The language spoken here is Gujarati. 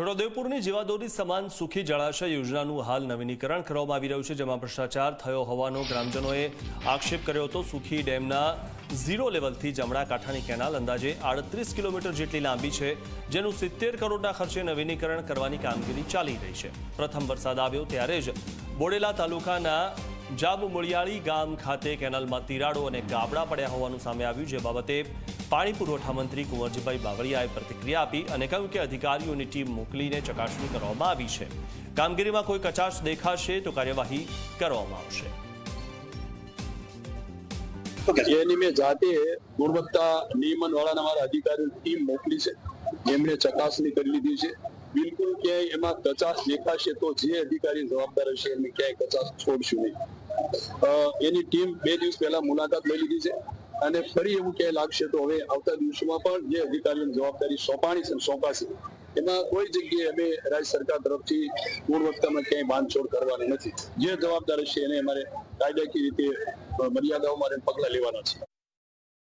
છોટાઉદેપુરની જીવાદોરી સમાન સુખી જળાશય યોજનાનું હાલ નવીનીકરણ કરવામાં આવી રહ્યું છે, જેમાં ભ્રષ્ટાચાર થયો હોવાનો ગ્રામજનોએ આક્ષેપ કર્યો હતો. સુખી ડેમના ઝીરો લેવલથી જમણા કાંઠાની કેનાલ અંદાજે આડત્રીસ કિલોમીટર જેટલી લાંબી છે, જેનું સિત્તેર કરોડના ખર્ચે નવીનીકરણ કરવાની કામગીરી ચાલી રહી છે. પ્રથમ વરસાદ આવ્યો ત્યારે જ બોડેલા તાલુકાના જાબમુળિયાળી ગામ ખાતે કેનાલમાં તિરાડો અને ગાબડા પડ્યા હોવાનું સામે આવ્યું, જે બાબતે પાણી પુરવઠા મંત્રી કુંવરજીભાઈ બાવળિયાએ પ્રતિક્રિયા આપી અને કહ્યું કે અધિકારીઓની ટીમ મોકલીને ચકાસણી કરવામાં આવી છે. કામગીરીમાં કોઈ કચાશ દેખાશે તો કાર્યવાહી કરવામાં આવશે. ગુણવત્તા નિયમન વાળાના મારા અધિકારીઓ ટીમ મોકલી છે, જેમણે ચકાસણી કરી લીધી છે. બિલકુલ ક્યાંય એમાં કચાશ દેખાશે તો જે અધિકારી જવાબદાર હશે એમને ક્યાંય કચાશ છોડશું નહીં. એની ટીમ બે દિવસ પહેલા મુલાકાત લઈ લીધી છે અને ફરી એવું ક્યાંય લાગશે તો હવે આવતા દિવસોમાં પણ જે અધિકારીઓની જવાબદારી સોંપાણી છે સોંપાશે, એમાં કોઈ જગ્યાએ અમે રાજ્ય સરકાર તરફથી ગુણવત્તામાં ક્યાંય બાંધછોડ કરવાની નથી. જે જવાબદાર છે એને અમારે કાયદાકીય રીતે મર્યાદાઓ મારે પગલાં લેવાના છે.